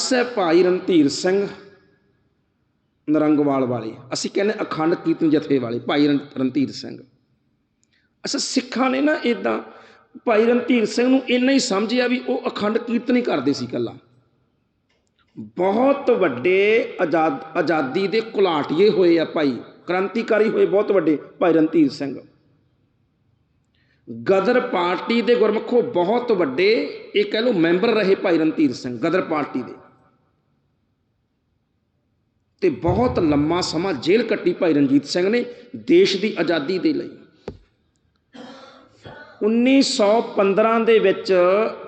ਸਾਹਿਬ ਭਾਈ ਰਣਧੀਰ ਸਿੰਘ ਨਰੰਗਵਾਲ ਵਾਲੇ। ਅਸੀਂ ਕਹਿੰਦੇ ਅਖੰਡ ਕੀਰਤਨ ਜਥੇ ਵਾਲੇ, ਭਾਈ ਰਣ- ਰਣਧੀਰ ਸਿੰਘ। ਅਸਾਂ ਸਿੱਖਾਂ ਨੇ ਨਾ ਇਦਾਂ ਭਾਈ ਰਣਧੀਰ ਸਿੰਘ ਨੂੰ ਇੰਨਾ ਹੀ ਸਮਝਿਆ ਵੀ ਉਹ ਅਖੰਡ ਕੀਰਤਨ ਹੀ ਕਰਦੇ ਸੀ ਕੱਲਾ ਬਹੁਤ ਵੱਡੇ ਆਜ਼ਾਦ ਆਜ਼ਾਦੀ ਦੇ ਘੁਲਾਟੀਏ ਹੋਏ ਆ ਭਾਈ। ਕ੍ਰਾਂਤੀਕਾਰੀ ਹੋਏ ਬਹੁਤ ਵੱਡੇ ਭਾਈ ਰਣਧੀਰ ਸਿੰਘ। ਗਦਰ ਪਾਰਟੀ ਦੇ ਗੁਰਮਖੋ ਬਹੁਤ ਵੱਡੇ, ਇਹ ਕਹਿ ਲਓ ਮੈਂਬਰ ਰਹੇ ਭਾਈ ਰਣਧੀਰ ਸਿੰਘ, ਗਦਰ ਪਾਰਟੀ ਦੇ। ਤੇ ਬਹੁਤ ਲੰਮਾ ਸਮਾਂ ਜੇਲ੍ਹ ਕੱਟੀ ਭਾਈ ਰਣਜੀਤ ਸਿੰਘ ਨੇ ਦੇਸ਼ ਦੀ ਆਜ਼ਾਦੀ ਦੇ ਲਈ। 1915 ਦੇ ਵਿੱਚ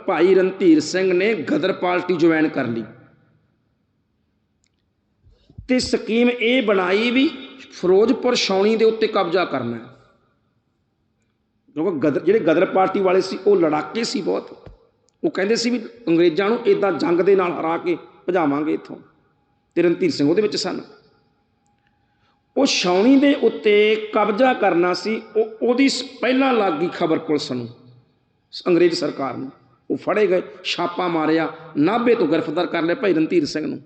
ਭਾਈ ਰਣਧੀਰ ਸਿੰਘ ਨੇ ਗਦਰ ਪਾਰਟੀ ਜੁਆਇਨ ਕਰ ਲਈ। ਤੇ ਸਕੀਮ ਇਹ ਬਣਾਈ ਵੀ ਫਿਰੋਜ਼ਪੁਰ ਛਾਉਣੀ ਦੇ ਉੱਤੇ ਕਬਜ਼ਾ ਕਰਨਾ ਹੈ। ਕਿਉਂਕਿ ਗਦਰ, ਜਿਹੜੇ ਗਦਰ ਪਾਰਟੀ ਵਾਲੇ ਸੀ, ਉਹ ਲੜਾਕੇ ਸੀ ਬਹੁਤ। ਉਹ ਕਹਿੰਦੇ ਸੀ ਵੀ ਅੰਗਰੇਜ਼ਾਂ ਨੂੰ ਇਦਾਂ ਜੰਗ ਦੇ ਨਾਲ ਹਰਾ ਕੇ ਭਜਾਵਾਂਗੇ ਇੱਥੋਂ। ਤੇ ਰਣਧੀਰ ਸਿੰਘ ਉਹਦੇ ਵਿੱਚ ਸਨ। ਉਹ ਛਾਉਣੀ ਦੇ ਉੱਤੇ ਕਬਜ਼ਾ ਕਰਨਾ ਸੀ, ਉਹ ਉਹਦੀ ਸ- ਪਹਿਲਾਂ ਲੱਗ ਗਈ ਖਬਰ ਪੁਲਿਸ ਨੂੰ, ਅੰਗਰੇਜ਼ ਸਰਕਾਰ ਨੂੰ। ਉਹ ਫੜੇ ਗਏ, ਛਾਪਾ ਮਾਰਿਆ, ਨਾਭੇ ਤੋਂ ਗ੍ਰਿਫਤਾਰ ਕਰ ਲਿਆ ਭਾਈ ਰਣਧੀਰ ਸਿੰਘ ਨੂੰ।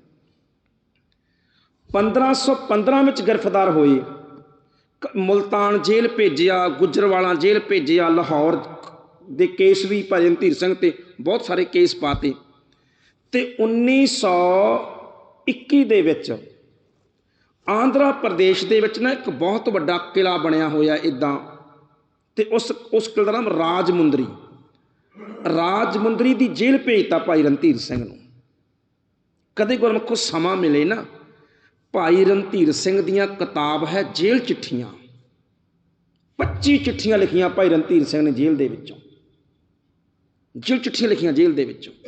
1515 ਵਿੱਚ ਗ੍ਰਿਫਤਾਰ ਹੋਏ। ਕ- ਮੁਲਤਾਨ ਜੇਲ੍ਹ ਭੇਜਿਆ, ਗੁਜਰਵਾਲਾ ਜੇਲ੍ਹ ਭੇਜਿਆ, ਲਾਹੌਰ ਦੇ ਕੇਸ ਵੀ ਭਾਈ ਰਣਧੀਰ ਸਿੰਘ ਤੇ ਬਹੁਤ ਸਾਰੇ ਕੇਸ ਪਾਤੇ। ਤੇ 1921 ਦੇ ਵਿੱਚ। ਆਂਧਰਾ ਪ੍ਰਦੇਸ਼ ਦੇ ਵਿੱਚ ਨਾ ਇੱਕ ਬਹੁਤ ਵੱਡਾ ਕਿਲਾ ਬਣਿਆ ਹੋਇਆ ਇਦਾਂ। ਤੇ ਉਸ ਉਸ ਕਿਲੇ ਦਾ ਨਾਮ ਰਾਜਮੁੰਦਰੀ। ਰਾਜਮੁੰਦਰੀ ਦੀ ਜੇਲ੍ਹ ਭੇਜਤਾ ਭਾਈ ਰਣਧੀਰ ਸਿੰਘ ਨੂੰ। ਕਦੇ ਗੁਰਮੁਖੋ ਸਮਾਂ ਮਿਲੇ ਨਾ, ਭਾਈ ਰਣਧੀਰ ਸਿੰਘ ਦੀਆਂ ਕਿਤਾਬ ਹੈ ਜੇਲ੍ਹ ਚਿੱਠੀਆਂ। 25 ਚਿੱਠੀਆਂ ਲਿਖੀਆਂ ਭਾਈ ਰਣਧੀਰ ਸਿੰਘ ਨੇ ਜੇਲ੍ਹ ਦੇ ਵਿੱਚੋਂ। ਜੇਲ੍ਹ ਚਿੱਠੀਆਂ ਲਿਖੀਆਂ ਜੇਲ੍ਹ ਦੇ ਵਿੱਚੋਂ।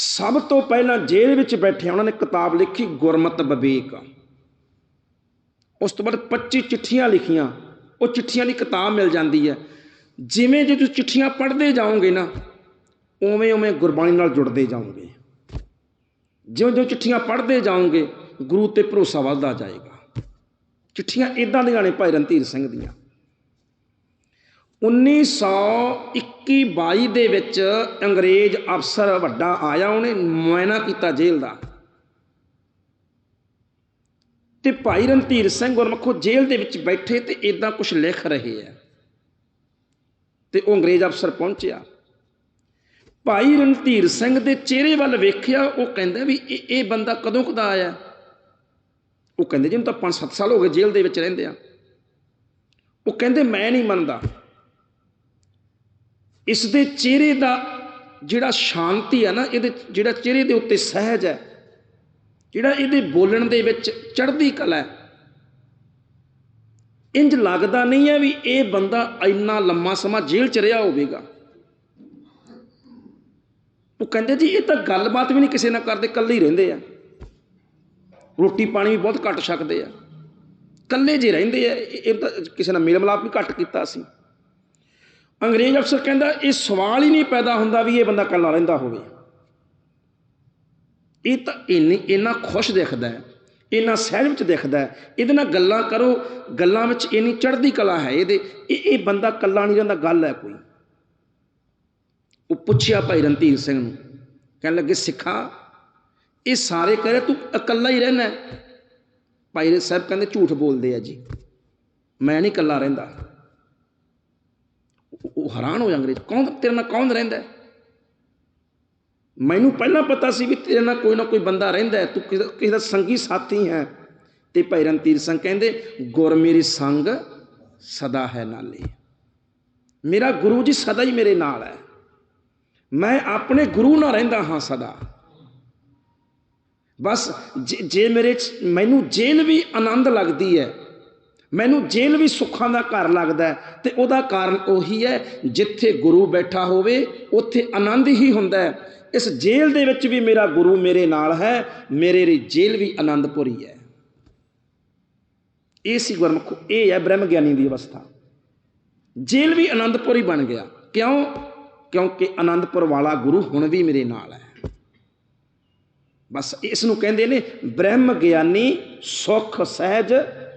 ਸਭ ਤੋਂ ਪਹਿਲਾਂ ਜੇਲ੍ਹ ਵਿੱਚ ਬੈਠੇ ਉਹਨਾਂ ਨੇ ਕਿਤਾਬ ਲਿਖੀ, ਗੁਰਮਤ ਵਿਵੇਕ ਉਸ ਤੋਂ ਬਾਅਦ 25 ਚਿੱਠੀਆਂ ਲਿਖੀਆਂ, ਉਹ ਚਿੱਠੀਆਂ ਦੀ ਕਿਤਾਬ ਮਿਲ ਜਾਂਦੀ ਹੈ। ਜਿਵੇਂ ਜੇ ਤੁਸੀਂ ਚਿੱਠੀਆਂ ਪੜ੍ਹਦੇ ਜਾਓਗੇ ਨਾ, ਉਵੇਂ ਉਵੇਂ ਗੁਰਬਾਣੀ ਨਾਲ ਜੁੜਦੇ ਜਾਓਗੇ। ਜਿਉਂ ਜਿਉਂ ਚਿੱਠੀਆਂ ਪੜ੍ਹਦੇ ਜਾਓਗੇ, ਗੁਰੂ ਤੇ ਭਰੋਸਾ ਵੱਧਦਾ ਜਾਏਗਾ। ਚਿੱਠੀਆਂ ਇਦਾਂ ਦੀਆਂ ਨੇ ਭਾਈ ਰਣਧੀਰ ਸਿੰਘ ਦੀਆਂ। 1921 22 ਦੇ ਵਿੱਚ ਅੰਗਰੇਜ਼ ਅਫਸਰ ਵੱਡਾ ਆਇਆ, ਉਹਨੇ ਮੁਆਇਨਾ ਕੀਤਾ ਜੇਲ੍ਹ ਦਾ। ਤੇ ਭਾਈ ਰਣਧੀਰ ਸਿੰਘ ਗੁਰਮਖੋ ਜੇਲ੍ਹ ਦੇ ਵਿੱਚ ਬੈਠੇ ਤੇ ਇਦਾਂ ਕੁਝ ਲਿਖ ਰਹੇ ਆ। ਤੇ ਉਹ ਅੰਗਰੇਜ਼ ਅਫਸਰ ਪਹੁੰਚਿਆ। ਭਾਈ ਰਣਧੀਰ ਸਿੰਘ ਦੇ ਚਿਹਰੇ ਵੱਲ ਵੇਖਿਆ, ਉਹ ਕਹਿੰਦਾ ਵੀ ਇਹ ਇਹ ਬੰਦਾ ਕਦੋਂ ਕਦਾ ਆਇਆ? ਉਹ ਕਹਿੰਦੇ ਜਿਹਨੂੰ ਤਾਂ 5-7 ਸਾਲ ਹੋ ਗਏ ਜੇਲ੍ਹ ਦੇ ਵਿੱਚ ਰਹਿੰਦੇ ਆ। ਉਹ ਕਹਿੰਦੇ, ਮੈਂ ਨਹੀਂ ਮੰਨਦਾ। ਇਸ ਦੇ ਚਿਹਰੇ ਦਾ ਜਿਹੜਾ ਸ਼ਾਂਤੀ ਹੈ ਨਾ, ਇਹਦੇ ਜਿਹੜਾ ਚਿਹਰੇ ਦੇ ਉੱਤੇ ਸਹਿਜ ਹੈ, ਜਿਹੜਾ ਇਹਦੇ ਬੋਲਣ ਦੇ ਵਿੱਚ ਚੜ੍ਹਦੀ ਕਲਾ ਹੈ। ਇੰਜ ਲੱਗਦਾ ਨਹੀਂ ਹੈ ਵੀ ਇਹ ਬੰਦਾ ਇੰਨਾ ਲੰਮਾ ਸਮਾਂ ਜੇਲ੍ਹ 'ਚ ਰਿਹਾ ਹੋਵੇਗਾ। ਉਹ ਕਹਿੰਦੇ ਜੀ, ਇਹ ਤਾਂ ਗੱਲਬਾਤ ਵੀ ਨਹੀਂ ਕਿਸੇ ਨਾਲ ਕਰਦੇ, ਇਕੱਲੇ ਹੀ ਰਹਿੰਦੇ ਆ। ਰੋਟੀ ਪਾਣੀ ਵੀ ਬਹੁਤ ਘੱਟ ਛਕਦੇ ਆ। ਇਕੱਲੇ ਜੇ ਰਹਿੰਦੇ ਆ, ਇਹ ਤਾਂ ਕਿਸੇ ਨਾਲ ਮੇਲ ਮਿਲਾਪ ਵੀ ਘੱਟ ਕੀਤਾ ਸੀ। ਅੰਗਰੇਜ਼ ਅਫਸਰ ਕਹਿੰਦਾ, ਇਹ ਸਵਾਲ ਹੀ ਨਹੀਂ ਪੈਦਾ ਹੁੰਦਾ ਵੀ ਇਹ ਬੰਦਾ ਇਕੱਲਾ ਰਹਿੰਦਾ ਹੋਵੇ। ਇਹ ਤਾਂ ਇੰਨੀ, ਇੰਨਾ ਖੁਸ਼ ਦਿਖਦਾ ਹੈ, ਇੰਨਾ ਸਹਿਜ ਵਿੱਚ ਦਿਖਦਾ ਹੈ, ਇਹਦੇ ਨਾਲ ਗੱਲਾਂ ਕਰੋ, ਗੱਲਾਂ ਵਿੱਚ ਇੰਨੀ ਚੜ੍ਹਦੀ ਕਲਾ ਹੈ ਇਹਦੇ, ਇਹ ਇਹ ਬੰਦਾ ਇਕੱਲਾ ਨਹੀਂ ਰਹਿੰਦਾ, ਗੱਲ ਹੈ ਕੋਈ। ਉਹ ਪੁੱਛਿਆ ਭਾਈ ਰਣਧੀਰ ਸਿੰਘ ਨੂੰ, ਕਹਿਣ ਲੱਗੇ, ਸਿੱਖਾ, ਇਹ ਸਾਰੇ ਕਰੇ ਤੂੰ ਇਕੱਲਾ ਹੀ ਰਹਿਣਾ ਭਾਈ ਸਾਹਿਬ ਕਹਿੰਦੇ, ਝੂਠ ਬੋਲਦੇ ਆ ਜੀ। ਮੈਂ ਨਹੀਂ ਇਕੱਲਾ ਰਹਿੰਦਾ। ਉਹ- ਹੈਰਾਨ ਹੋ ਅੰਗਰੇਜ਼ ਕੌਣ ਤੇਰੇ ਨਾਲ ਕੌਣ ਰਹਿੰਦਾ ਮੈਨੂੰ ਪਹਿਲਾਂ ਪਤਾ ਸੀ ਵੀ ਤੇਰੇ ਨਾਲ ਕੋਈ ਨਾ ਕੋਈ ਬੰਦਾ ਰਹਿੰਦਾ ਤੂੰ ਕਿਸੇ ਕਿਸੇ ਦਾ ਸੰਗੀ ਸਾਥੀ ਹੈ। ਤੇ ਭਾਈ ਰਣਧੀਰ ਸਿੰਘ ਕਹਿੰਦੇ, ਗੁਰ ਮੇਰੀ ਸੰਗ ਸਦਾ ਹੈ ਨਾਲੇ। ਮੇਰਾ ਗੁਰੂ ਜੀ ਸਦਾ ਹੀ ਮੇਰੇ ਨਾਲ ਹੈ। ਮੈਂ ਆਪਣੇ ਗੁਰੂ ਨਾਲ ਰਹਿੰਦਾ ਹਾਂ ਸਦਾ। ਬਸ ਜੇ- ਜੇ ਮੇਰੇ 'ਚ ਮੈਨੂੰ ਜੇਲ੍ਹ ਵੀ ਆਨੰਦ ਲੱਗਦੀ ਹੈ ਮੈਨੂੰ ਜੇਲ੍ਹ ਵੀ ਸੁੱਖਾਂ ਦਾ ਘਰ ਲੱਗਦਾ ਤੇ ਉਹਦਾ ਕਾਰਨ ਉਹੀ ਹੈ, ਜਿੱਥੇ ਗੁਰੂ ਬੈਠਾ ਹੋਵੇ, ਉੱਥੇ ਆਨੰਦ ਹੀ ਹੁੰਦਾ ਹੈ। ਇਸ ਜੇਲ੍ਹ ਦੇ ਵਿੱਚ ਵੀ ਮੇਰਾ ਗੁਰੂ ਮੇਰੇ ਨਾਲ ਹੈ, ਮੇਰੇ ਲਈ ਜੇਲ੍ਹ ਵੀ ਆਨੰਦਪੁਰੀ ਹੈ। ਇਹ ਸੀ ਗੁਰਮੁਖ, ਇਹ ਹੈ ਬ੍ਰਹਮ ਗਿਆਨੀ ਦੀ ਅਵਸਥਾ। ਜੇਲ੍ਹ ਵੀ ਆਨੰਦਪੁਰੀ ਬਣ ਗਿਆ। ਕਿਉਂ? ਕਿਉਂਕਿ ਆਨੰਦਪੁਰ ਵਾਲਾ ਗੁਰੂ ਹੁਣ ਵੀ ਮੇਰੇ ਨਾਲ ਹੈ। ਬਸ ਇਸ ਨੂੰ ਕਹਿੰਦੇ ਨੇ ਬ੍ਰਹਮ ਗਿਆਨੀ, ਸੁਖ, ਸਹਿਜ